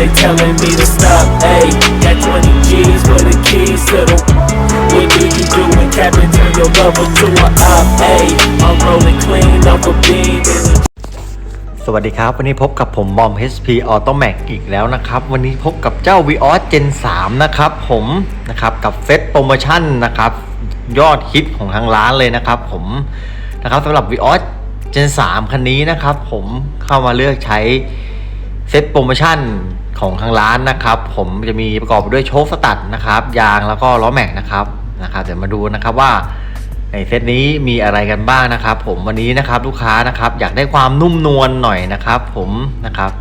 they telling me to stop. Hey, got 20 G's with the keys to the. What do you do when Captain turn your lover to a op? Hey, I'm rolling clean off a beam in the สวัสดีครับ วันนี้พบกับผมบอม HP Auto Max อีกแล้วนะครับ วันนี้พบกับเจ้า Vios Gen 3 นะครับผมนะครับกับเซตโปรโมชั่นนะครับยอดฮิตของทางร้านเลยนะครับผมนะครับสำหรับ Vios Gen 3 คันนี้นะครับผมเข้ามาเลือกใช้เซตโปรโมชั่น ของทางร้านนะครับ ผมจะมีประกอบด้วยโชคสตัดนะครับ ยางแล้วก็ล้อแม็กนะครับนะครับเดี๋ยวมาดูนะครับว่าในเซตนี้มีอะไรกันบ้างนะครับ ผมวันนี้นะครับลูกค้านะครับ อยากได้ความนุ่มนวลหน่อยนะครับ ผมนะครับ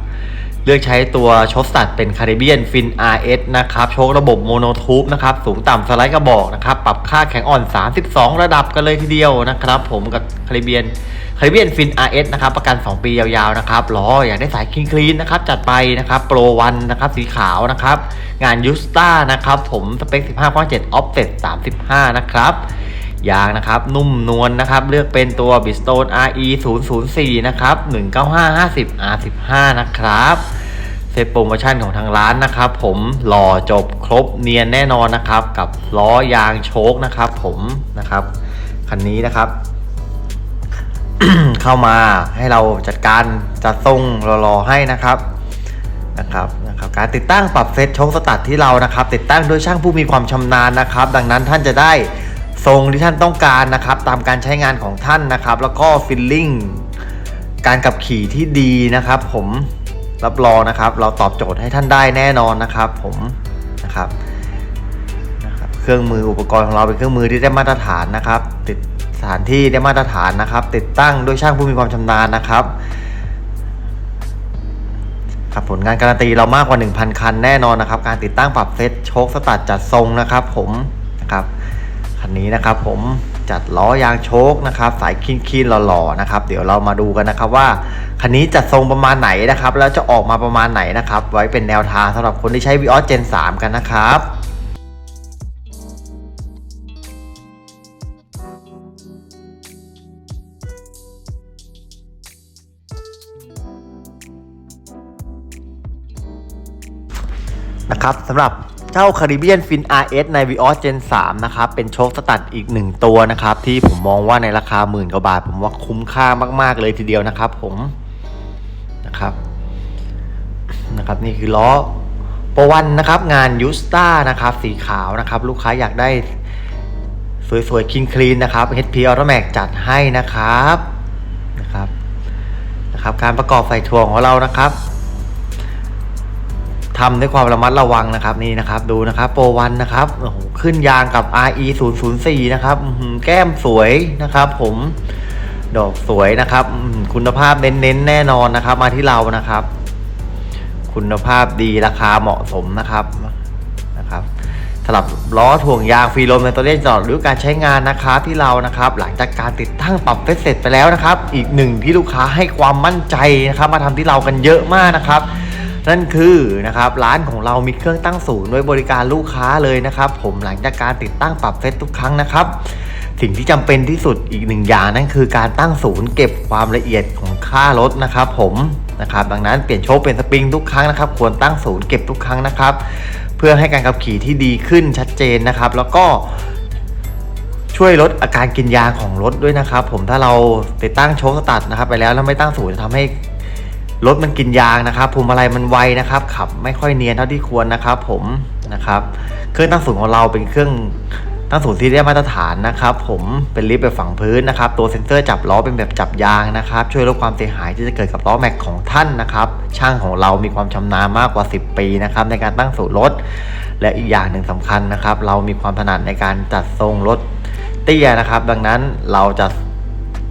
เลือกใช้ตัวชคสตัดเป็นคาริเบียนฟิน RS นะครับ โชคระบบโมโนทูบนะครับ สูงต่ำสไลด์กระบอกนะครับ ปรับค่าแข็งอ่อน 32 ระดับกันเลยทีเดียวนะครับ ผมกับคาริเบียนคาริเบียนฟิน RS นะครับ ประกัน 2 ปียาวๆ นะครับล้ออยากได้สายคลีนคลีนนะครับ จัดไปนะครับโปรวันนะครับสีขาวนะครับ งานยูสตานะครับ ผมสเปค 15.7 Offset 35 นะครับ ยางนะครับนุ่มนวลนะครับ เลือกเป็นตัว b i s t o n e RE 004นะครับ19550 R15 นะครับเซตโปรโมชั่นของทางร้านนะครับ ผมหล่อจบครบเนียนแน่นอนนะครับ กับล้อยางโชคนะครับ ผมนะครับคันนี้นะครับ เข้ามาให้เราจัดการจัดทรงรอๆให้นะครับนะครับนะครับการติดตั้งปรับเซตโชคสตัดที่เรานะครับ ติดตั้งโดยช่างผู้มีความชำนาญนะครับ ดังนั้นท่านจะได้ ทรงที่ท่านต้องการนะครับ ตามการใช้งานของท่านนะครับ แล้วก็ฟิลลิ่งการขับขี่ที่ดีนะครับ ผมรับรองนะครับ เราตอบโจทย์ให้ท่านได้แน่นอนนะครับ ผมนะครับนะครับ เครื่องมืออุปกรณ์ของเราเป็นเครื่องมือที่ได้มาตรฐานนะครับ ติดสถานที่ได้มาตรฐานนะครับ ติดตั้งโดยช่างผู้มีความชำนาญนะครับครับผลงานการันตีเรามากกว่า 1,000 คันแน่นอนนะครับ การติดตั้งปรับเซตโชคสตัดจัดทรงนะครับ ผมนะครับ คันนี้นะครับผมจัดล้อยางโชคนะครับสายคีนๆหล่อๆนะครับเดี๋ยวเรามาดูกันนะครับว่าคันนี้จัดทรงประมาณไหนนะครับแล้วจะออกมาประมาณไหนนะครับไว้เป็นแนวทางสำหรับคนที่ใช้ Vios Gen 3 กันนะครับนะครับสำหรับ เจ้า Caribbean Fin RS ใน Vios Gen 3 นะครับ เป็นโชคสตัดอีกหนึ่งตัวนะครับ ที่ผมมองว่าในราคาหมื่นกว่าบาท ผมว่าคุ้มค่ามาก ๆ เลยทีเดียวนะครับผมนะครับนะครับ นี่คือล้อประวันนะครับงานยูสตานะครับ สีขาวนะครับ ลูกค้าอยากได้สวยๆคินคลีนนะครับ HP Automax จัดให้นะครับนะครับนะครับ การประกอบไฟทวงของเรานะครับ ทำด้วยความระมัดระวังนะครับนี่นะครับดูนะครับโปรวันนะครับโอ้โหขึ้นยางกับ RE 0 0 4นะครับแก้มสวยนะครับ ผมดอกสวยนะครับ คุณภาพเน้นๆแน่นอนนะครับ มาที่เรานะครับ คุณภาพดีราคาเหมาะสมนะครับนะครับสำหรับล้อถ่วงยางฟรีลมในตัวเล่นจอดหรือการใช้งานนะครับที่เรานะครับ หลังจากการติดตั้งปรับเฟซเสร็จไปแล้วนะครับ อีกหนึ่งที่ลูกค้าให้ความมั่นใจนะครับ มาทำที่เรากันเยอะมากนะครับ นั่นคือนะครับร้านของเรามีเครื่องตั้งศูนย์ไว้บริการลูกค้าเลยนะครับ ผมหลังจากการติดตั้งปรับเซตทุกครั้งนะครับ สิ่งที่จำเป็นที่สุดอีกหนึ่งอย่างนั่นคือการตั้งศูนย์เก็บความละเอียดของค่ารถนะครับ ผมนะครับดังนั้นเปลี่ยนโชคเป็นสปริงทุกครั้งนะครับ ควรตั้งศูนย์เก็บทุกครั้งนะครับ เพื่อให้การขับขี่ที่ดีขึ้นชัดเจนนะครับ แล้วก็ช่วยลดอาการกินยาของรถด้วยนะครับ ผมถ้าเราติดตั้งโชคสตัดนะครับ ไปแล้วแล้วไม่ตั้งศูนย์จะทำให้ รถมันกินยางนะครับพวงมาลัยมันไวนะครับขับไม่ค่อยเนียนเท่าที่ควรนะครับ ผมนะครับเครื่องตั้งศูนย์ของเราเป็นเครื่องตั้งศูนย์ที่ได้มาตรฐานนะครับ ผมเป็นลิฟต์แบบฝังพื้นนะครับ ตัวเซ็นเซอร์จับล้อเป็นแบบจับยางนะครับ ช่วยลดความเสียหายที่จะเกิดกับล้อแม็กของท่านนะครับ ช่างของเรามีความชำนาญมากกว่า 10 ปีนะครับในการตั้งศูนย์รถ และอีกอย่างหนึ่งสำคัญนะครับ เรามีความถนัดในการจัดทรงรถเตี้ยนะครับ ดังนั้นเราจะ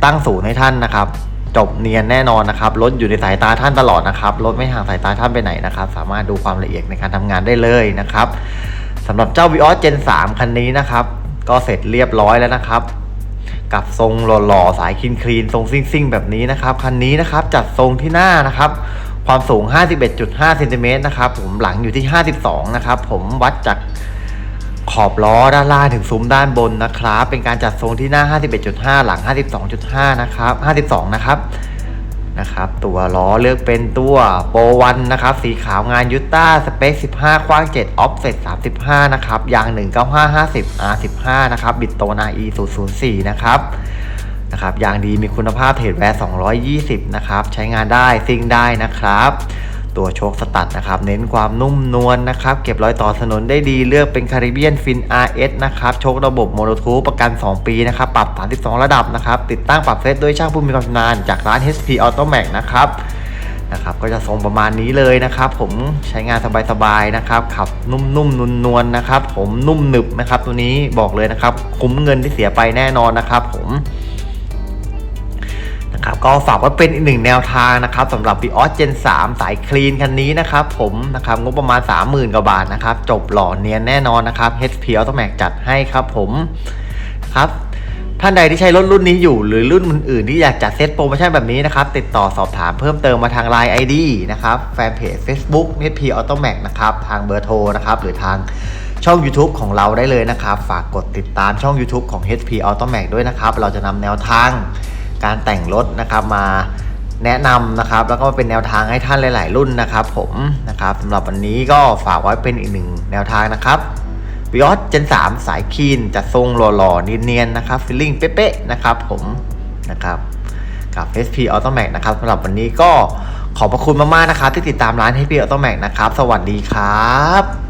ตั้งศูนย์ให้ท่านนะครับ จบเนียนแน่นอนนะครับรถอยู่ในสายตาท่านตลอดนะครับรถไม่ห่างสายตาท่านไปไหนนะครับ สามารถดูความละเอียดในการทำงานได้เลยนะครับสำหรับเจ้า Vios Gen 3 คันนี้นะครับ ก็เสร็จเรียบร้อยแล้วนะครับ กับทรงหล่อๆสายคลีนคลีนทรงซิ่งๆแบบนี้นะครับคันนี้นะครับจัดทรงที่หน้านะครับความสูง 51.5เซนติเมตรนะครับผมหลังอยู่ที่ 52 นะครับ ผมวัดจาก อบล้อด้านล่างถึงซุ้มด้านบนนะครับ เป็นการจัดทรงที่หน้า 51.5 หลัง 52.5 นะครับ 52 นะครับนะครับตัวล้อเลือกเป็นตัวโปรวันนะครับ สีขาวงานยูต้าสเปค 15 กว้าง 7 ออฟเซ็ต35 นะครับยาง 19550 R15 นะครับ บิดโตนา E 004 นะครับนะครับยางดีมีคุณภาพเทรดแวร์ 220 นะครับ ใช้งานได้ซิ่งได้นะครับ ตัวโชคสตัดนะครับ เน้นความนุ่มนวลนะครับ เก็บรอยต่อถนนได้ดีเลือกเป็นคาริเบียนฟิน RS นะครับ โชคระบบโมโนทูประกัน 2 ปีนะครับ ปรับ 32 ระดับนะครับ ติดตั้งปรับเซตด้วยช่างผู้มีความชำนาญจากร้าน HP Automac นะครับนะครับก็จะทรงประมาณนี้เลยนะครับ ผมใช้งานสบายๆนะครับขับนุ่มๆนวลๆนะครับ ผมนุ่มหนึบนะครับ ตัวนี้บอกเลยนะครับ คุ้มเงินที่เสียไปแน่นอนนะครับ ผม นะครับก็ฝากไว้เป็นอีกหนึ่งแนวทางนะครับสำหรับ v ีออสเจน3สายคลีนคันนี้นะครับผมนะครับงบประมาณ 30,000 กว่าบาทนะครับ จบหล่อเนียนแน่นอนนะครับ HP Automac จัดให้ครับผมครับท่านใดที่ใช้รถรุ่นนี้อยู่หรือรุ่นอื่นๆที่อยากจัดเซตโปรโมชั่นแบบนี้นะครับ ติดต่อสอบถามเพิ่มเติมมาทาง Line ID นะครับแฟนเพจ Facebook HP Automac นะครับ ทางเบอร์โทรนะครับ หรือทางช่อง YouTube ของเราได้เลยนะครับ ฝากกดติดตามช่อง YouTube ของ HP Automac ด้วยนะครับ เราจะนำแนวทาง การแต่งรถนะครับมาแนะนำนะครับ แล้วก็เป็นแนวทางให้ท่านหลาย ๆ รุ่นนะครับ ผมนะครับสำหรับวันนี้ก็ฝากไว้เป็นอีกหนึ่งแนวทางนะครับวิออสเจน3สายคีนจัดทรงหล่อๆเนียนๆนะครับฟิลลิ่งเป๊ะๆนะครับ ผมนะครับกับ SP Automac นะครับสำหรับวันนี้ก็ขอบพระคุณมากๆนะครับ ที่ติดตามร้าน SP Automac นะครับ สวัสดีครับ